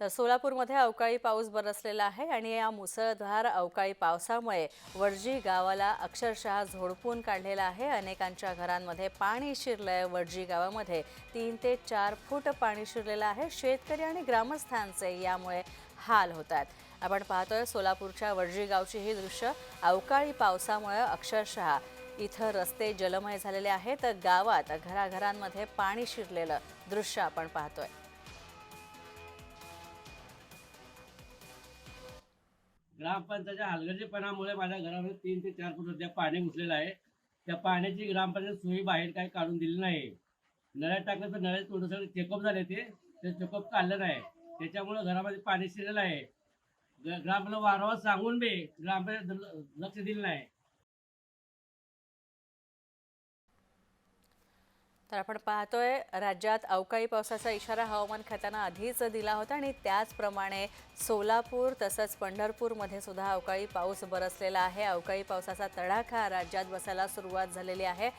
तर सोलापूरमध्ये अवकाळी पाऊस बरसलेला आहे आणि या मुसळधार अवकाळी पावसामुळे वडजी गावाला अक्षरशः झोडपून काढलेलं आहे. अनेकांच्या घरांमध्ये पाणी शिरलंय. वडजी गावामध्ये तीन ते चार फूट पाणी शिरलेलं आहे. शेतकरी आणि ग्रामस्थांचे यामुळे हाल होत आहेत. आपण पाहतोय सोलापूरच्या वडजी गावची ही दृश्य. अवकाळी पावसामुळे अक्षरशः इथं रस्ते जलमय झालेले आहेत. गावात घराघरांमध्ये पाणी शिरलेलं दृश्य आपण पाहतोय. ग्रामपंचायतच्या हलगर्जीपणामुळे माझ्या घरामध्ये तीन ते चार फूट त्या पाणी घुसलेलं आहे. त्या पाण्याची ग्रामपंचायत सोयी बाहेर काही काढून दिली नाही. नळ्यात टाकलं तर नळ्यात थोडं सगळं चेकअप झाले ते. ते चेकअप काढलं नाही. त्याच्यामुळे घरामध्ये पाणी शिरलेलं आहे. ग- ग्रामला वारंवार सांगून बी ग्रामपंचायत ल- लक्ष दिलं नाही. तर आपण पाहतोय राज्यात अवकाळी पावसाचा इशारा हवामान खात्यानं आधीच दिला होता आणि त्याचप्रमाणे सोलापूर तसंच पंढरपूरमध्ये सुद्धा अवकाळी पाऊस बरसलेला आहे. अवकाळी पावसाचा तडाखा राज्यात बसायला सुरुवात झालेली आहे.